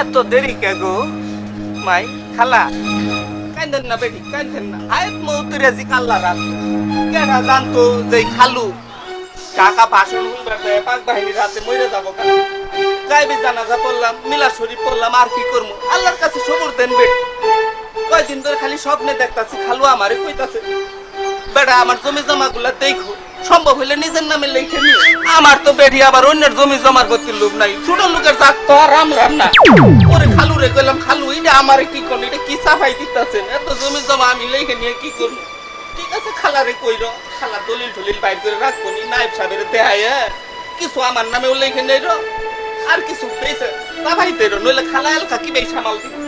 এত দেরি কে গো? মাই, খালা। কান্দেন না বেটি কান্দেন না। আয় মৌতুরে জি কাল্লা রাত। কেনা জানতো যে খালু? কাকা ভাষণ শুনবে পাক বাহিনী রাতে মরে যাব কেন? যাইবে জানাজা পড়লাম, মিলা শরীফ পড়লাম, আর কি করব আল্লাহর কাছে সবর দেন বেটি। কয়দিন ধরে খালি স্বপ্নে দেখতাছি খালু আমারে কইতাছে, বেটা, আমার জমি জমা গুলা দেখো। সম্ভব হইলে নিজের নামে লিখে নি আমার তো বেটি আবার অন্যের জমি জমার করতে লোভ নাই। ছোট লোকের জাত তো আর রাম না। ওরে খালু রে, কইলাম, খালু এটা আমারে কি করলি? এটা কি সাফাই দিতাছেন এত জমি জমা, আমি লিখে নিয়ে কি করব? ঠিক আছে খালা খালারে কইর খালা দলিল টলিল বাইর করে রাখব নি নাইব সাহেবের দেহায় কিছু আমার নামেও লিখে নেই আর কিছু পেয়েছে। সাফাই দেরো নইলে খালা এলকা কি বেশ সামাল দিবে?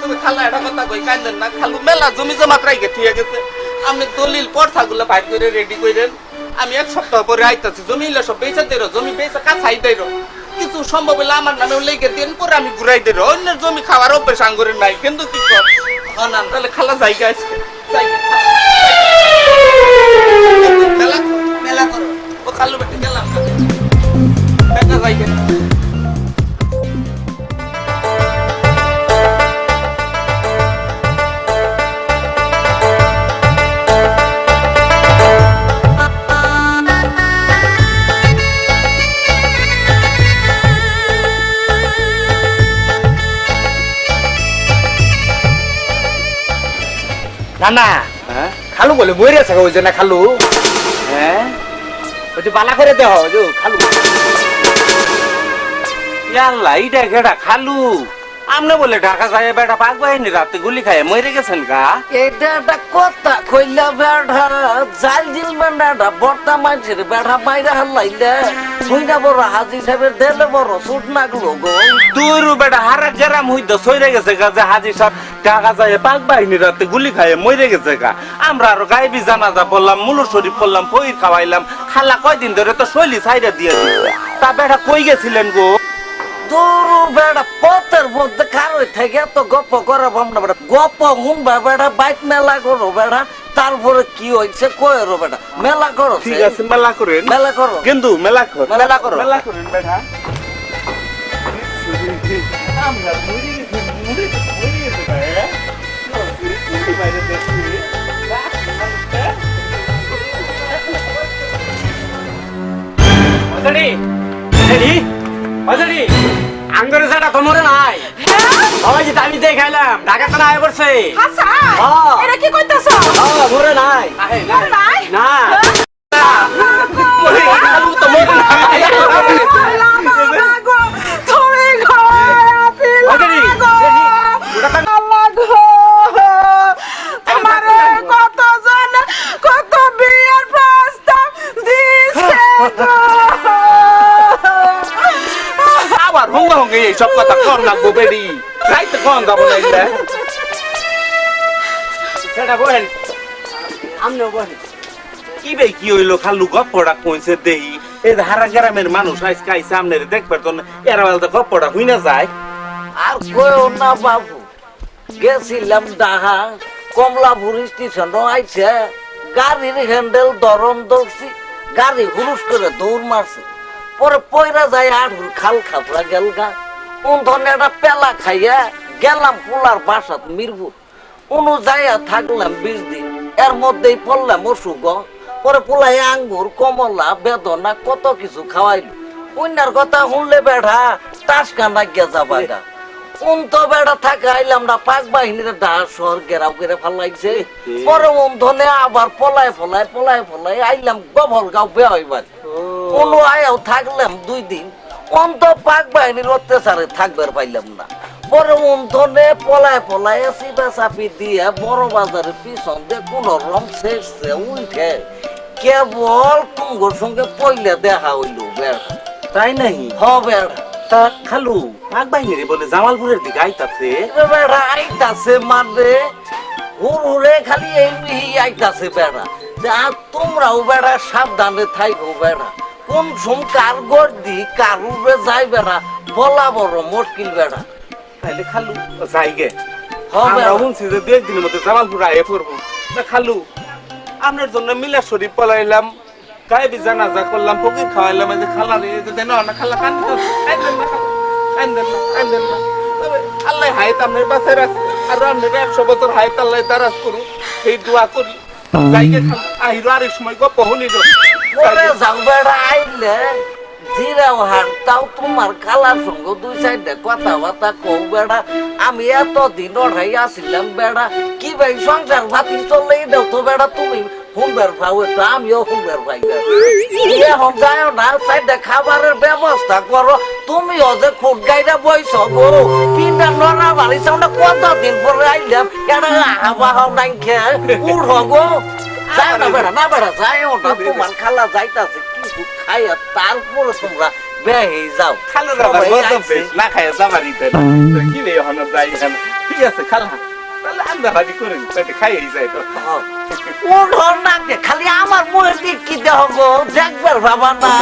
তবে খালা এটা কথা কই কান্দেন না, খালু মেলা জমি জমা রাইকে ঠিক গেছে। আপনি দলিল পর্থাগুলো বাইর করে রেডি করেন আমি এক সপ্তাহ পরে আইতাছি, জমি ইলা সব বেচা দেরো জমি বেচা কাছাই দেরো কিছু সম্ভব হলে আমার নামে লেগে দিন পরে আমি ঘুরাই দেরো অন্যের জমি খাওয়ার অভ্যেস আঙ্গুরের নাই, কিন্তু কি কর? না, তাহলে খালা জায়গা আছে। জায়গা না না হ্যাঁ? খালু বলে মরে আছে ওই না খালু। হ্যাঁ? ওই যে বালা করে দেহ ওই যে খালু। ইয়াল্লা এইটা কেডা খালু? আমনে বলে ঢাকা যায় বেটা পাক বাহিনী রাতে গুলি খায় মরে গেছেন গা। এটা একটা কথা কইলা বেড়া জাল জিল বেড়া বর্তা মাইছের বেটা মাইরা হাল্লাইলে। শুইনা বড় হাজি সাহেবের দেলে বড় সুট নাগলো গো। তোর বেটা হারা জেরাম হইতো সইরে গেছে গা যে হাজি সাহেব ঢাকা যায় পাক বাহিনী রাতে গুলি খায় মরে গেছে গা। আমরা আরও গাইবি জানাজা বললাম মুলো শরীফ করলাম পইর খাওয়াইলাম খালা কয়দিন ধরে তো শৈলী সাইডে দিয়ে দিচ্ছে তা বেটা কই গেছিলেন গো? দূর বেড়া পথের মধ্যে খারই থেকে তো গপ্প করে ভাবনা বেড়া। গপ্প হুনবা বেড়া বাইক মেলা করো বেড়া তারপরে কি হয়েছে কয়েরো বেড়া? মেলা করো ঠিক আছে মেলা করেন। মেলা করো। কিন্তু মেলা কর। মেলা করো। মেলা করেন বেটা আমরা মরে গেছি মরে গেছি হ্যাঁ বাইরে দেখছি অজড়ি অজড়ি অজড়ি আঙ্গুরে সাটা তো মরে নাই ওই যে আমি দেখাইলাম ঢাকা তো আয় করছে হ্যাঁ। এটা কি কইতাছ আবার হঙ্গা হঙ্গে এই সব কথা না গো বেডি রাইতে কোন যাব না এটা সেটা বলেন। আমনে বলেন। কি বে কি হইল খালু গপ্পটা কইছে দেহি এই হারা গ্রামের মানুষ আজকে আইসে আমনের দেখবার তো এরা বলতে গপ্পটা হই না যায়। আর কয়ও না বাবু গেছিলাম ডাহা কমলাপুর স্টেশন আইছে গাড়ির হ্যান্ডেল দরন ধরছি গাড়ি হুরুস করে দৌড় মারছে। পরে পয়রা যায় আর খাল খাপড়া গেল গা। উন্ধনে একটা পেলা খাইয়া গেলাম পোলার বাসাত মিরপুর। উনু যাইয়া থাকলাম বিশ দিন। এর মধ্যেই পড়লাম অসুখ। পরে পোলাই আঙ্গুর কমলা বেদনা কত কিছু খাওয়াইল। অন্যার কথা শুনলে বেড়া টাস কান্না গিয়া যাবা গা। উন তো বেড়া থাকা আইলাম না পাক বাহিনীর ডাহা শহর গেরাও করে ফালাইছে। পরে উন ধনে আবার পলায় ফলাই পলাই ফলাই আইলাম গভল গাঁও বে হইবার কোনো আয়াও থাকলাম দুই দিন। অন্ত পাক বাহিনীর অত্যাচারে থাকবার পাইলাম না। পরে উন্ধনে পলায় পলায় চিপা চাপি দিয়ে বড় বাজারের পিছন দিয়ে কোন রম শেষছে উঠে কেবল তুঙ্গর সঙ্গে পইলে দেখা হইল বেড়া। তাই নাই হ বেড়া। তা খালু পাক বাহিনী বলে জামালপুরের দিকে আইতাছে? বেড়া আইতাছে মানে? হুর হুরে খালি এই আইতাছে বেড়া। যা তোমরাও বেড়া সাবধানে থাইকো বেড়া। কোন সম কার গর্দি কার উপরে যাই বেড়া বলা বড় মুশকিল বেড়া। তাইলে খালু যাইগে হ আমরা শুনছি যে দু একদিনের মধ্যে জামালপুর আয়ে পড়ব। তা খালু আপনার জন্য মিলা শরীফ পলাইলাম গায়েবি জানাজা করলাম ফকির খাওয়াইলাম এই যে খালা রে যে দেন না খালা না কান্দেন না কান্দেন না। তবে হায়াত আপনার বাসায় রাখ আর আপনার একশো বছর হায়াত আল্লাহ দারাজ করুন এই দোয়া করি। যাইগে খান আহিরো আরেক সময় গপ হনি পরে যাও বেড়া জিরাও হার তোমার খালার সঙ্গে দুই সাইডে কথা বার্তা কও বেড়া আমি এত দিন ওরাই আসিলাম বেড়া কি ভাই সংসার ভাতি চললেই দাও তো বেড়া তুমি হুমবের পাও তো আমিও হুমবের পাই এখন যায় না সাইডে খাবারের ব্যবস্থা করো তুমিও যে খুব গাইরা বইছ গো পিন্ডা নড়া বাড়ি সামনে কত দিন পরে আইলাম এটা হাওয়া হাও নাই খেয়ে উঠ গো যায় না বেড়া না বেড়া তোমার খালা যাইতাছে কিছু খাইয়া তারপরে তোমরা বেহে যাও। খালো দাদা সবাই গজব আইছে। বেশ না খায় যাবারই কি রে হন যাই ঠিক আছে খালা। তাহলে আমরা করেন পেটে খাইয়েই যাই তো। উঠো না খালি আমার মুখের দিক কি দেহ গো? দেখবার বাবা না।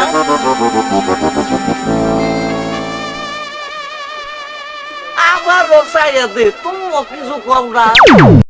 চাইয়া দে তুমিও কিছু কম না।